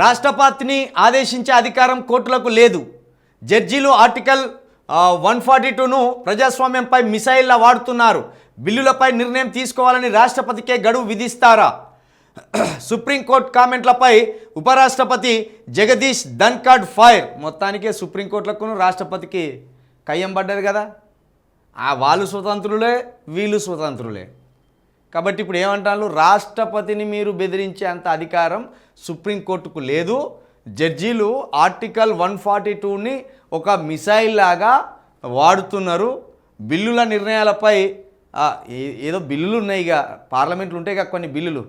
రాష్ట్రపతిని ఆదేశించే అధికారం కోర్టులకు లేదు. జడ్జీలు ఆర్టికల్ వన్ ఫార్టీ టూను ప్రజాస్వామ్యంపై మిసైల్లా వాడుతున్నారు. బిల్లులపై నిర్ణయం తీసుకోవాలని రాష్ట్రపతికే గడువు విధిస్తారా? సుప్రీంకోర్టు కామెంట్లపై ఉపరాష్ట్రపతి జగదీష్ ధన్ఖడ్ ఫైర్. మొత్తానికే సుప్రీంకోర్టులకును రాష్ట్రపతికి కయ్యం పడ్డది కదా. ఆ వాళ్ళు స్వతంత్రులే వీళ్ళు స్వతంత్రులే. కాబట్టి ఇప్పుడు ఏమంటారు? రాష్ట్రపతిని మీరు బెదిరించే అంత అధికారం సుప్రీంకోర్టుకు లేదు. జడ్జీలు ఆర్టికల్ వన్ ఫార్టీ టూని ఒక మిసైల్ లాగా వాడుతున్నారు. బిల్లుల నిర్ణయాలపై ఏదో బిల్లులు ఉన్నాయి ఇక పార్లమెంట్లు ఉంటాయి ఇక కొన్ని బిల్లులు.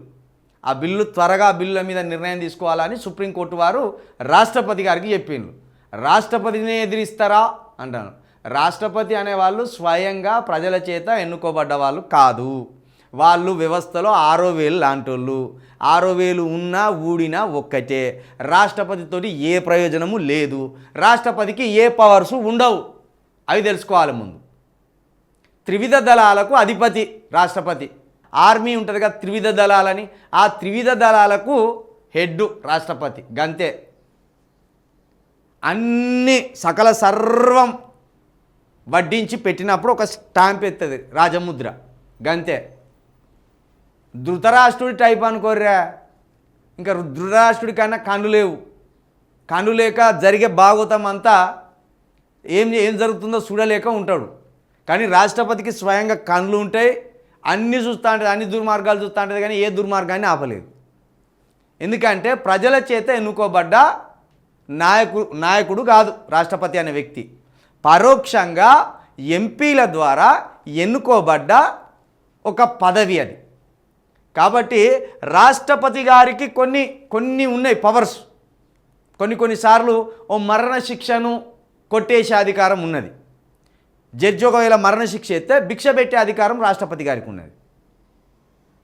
ఆ బిల్లు త్వరగా బిల్లుల మీద నిర్ణయం తీసుకోవాలని సుప్రీంకోర్టు వారు రాష్ట్రపతి గారికి చెప్పిండ్రు. రాష్ట్రపతిని ఎదిరిస్తారా? అంటాను రాష్ట్రపతి అనేవాళ్ళు స్వయంగా ప్రజల చేత ఎన్నుకోబడ్డ వాళ్ళు కాదు. వాళ్ళు వ్యవస్థలో ఆరో వేలు లాంటోళ్ళు. ఆరో వేలు ఉన్నా ఊడినా ఒక్కటే. రాష్ట్రపతితోటి ఏ ప్రయోజనము లేదు. రాష్ట్రపతికి ఏ పవర్స్ ఉండవు. అవి తెలుసుకోవాలి ముందు. త్రివిధ దళాలకు అధిపతి రాష్ట్రపతి. ఆర్మీ ఉంటుంది కదా త్రివిధ దళాలని. ఆ త్రివిధ దళాలకు హెడ్ రాష్ట్రపతి. గంతే. అన్ని సకల సర్వం వడ్డించి పెట్టినప్పుడు ఒక స్టాంప్ ఎత్తుంది రాజముద్ర. గంతే. ధృతరాష్ట్రుడి టైప్ అనుకోర్రా. ఇంకా ధృతరాష్ట్రుడి కన్నా కన్ను లేవు. కన్ను లేక జరిగే భాగవతం అంతా ఏం ఏం జరుగుతుందో చూడలేక ఉంటాడు. కానీ రాష్ట్రపతికి స్వయంగా కళ్ళు ఉంటాయి. అన్నీ చూస్తూ ఉంటుంది అన్ని దుర్మార్గాలు చూస్తూ ఉంటుంది కానీ ఏ దుర్మార్గాన్ని ఆపలేదు. ఎందుకంటే ప్రజల చేత ఎన్నుకోబడ్డ నాయకుడు నాయకుడు కాదు రాష్ట్రపతి అనే వ్యక్తి. పరోక్షంగా ఎంపీల ద్వారా ఎన్నుకోబడ్డ ఒక పదవి అది. కాబట్టి రాష్ట్రపతి గారికి కొన్ని కొన్ని ఉన్నాయి పవర్స్ కొన్ని కొన్నిసార్లు ఓ మరణ శిక్షను కొట్టేసే అధికారం ఉన్నది. జడ్జి ఒకవేళ మరణశిక్ష ఎత్తే భిక్ష పెట్టే అధికారం రాష్ట్రపతి గారికి ఉన్నది.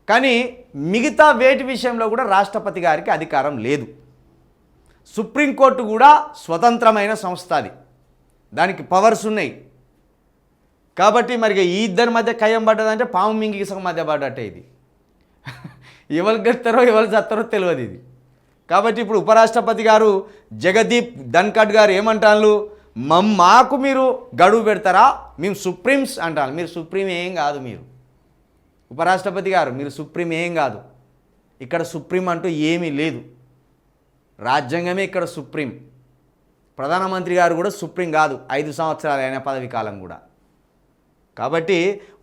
కానీ మిగతా వేటి విషయంలో కూడా రాష్ట్రపతి గారికి అధికారం లేదు. సుప్రీంకోర్టు కూడా స్వతంత్రమైన సంస్థ అది. దానికి పవర్స్ ఉన్నాయి. కాబట్టి మరి ఈ ఇద్దరి మధ్య ఖయం పడ్డదంటే పాము మింగికి మధ్య పడ్డట్టే ఇది. ఎవరు గెలుస్తారో ఎవరు చస్తారో తెలియదు ఇది. కాబట్టి ఇప్పుడు ఉపరాష్ట్రపతి గారు జగదీప్ ధన్కడ్ గారు ఏమంటారు మమ్ మాకు మీరు గడువు పెడతారా? మేము సుప్రీంస్ అంటారు మీరు సుప్రీం ఏం కాదు మీరు. ఉపరాష్ట్రపతి గారు మీరు సుప్రీం ఏం కాదు. ఇక్కడ సుప్రీం అంటూ ఏమీ లేదు. రాజ్యాంగమే ఇక్కడ సుప్రీం. ప్రధానమంత్రి గారు కూడా సుప్రీం కాదు. ఐదు సంవత్సరాలు అయిన పదవి కాలం కూడా. కాబట్టి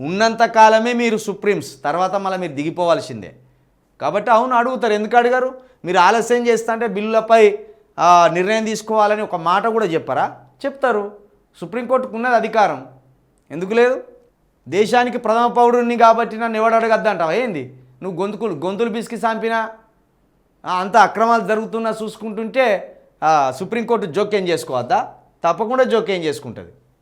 ఉన్నంత కాలమే మీరు సుప్రీంస్ తర్వాత మళ్ళీ మీరు దిగిపోవాల్సిందే. కాబట్టి అవును అడుగుతారు. ఎందుకు అడిగారు? మీరు ఆలస్యం చేస్తుంటే బిల్లులపై నిర్ణయం తీసుకోవాలని ఒక మాట కూడా చెప్పరా? చెప్తారు. సుప్రీంకోర్టుకు ఉన్నది అధికారం. ఎందుకు లేదు? దేశానికి ప్రథమ పౌరుడిని కాబట్టి నన్ను ఎవడు అడగద్దంటావు ఏంది? నువ్వు గొంతుకులు గొంతులు బిసికి చంపినా అంత అక్రమాలు జరుగుతున్నా చూసుకుంటుంటే సుప్రీంకోర్టు జోక్యం చేసుకోవద్దా? తప్పకుండా జోక్యం చేసుకుంటుంది.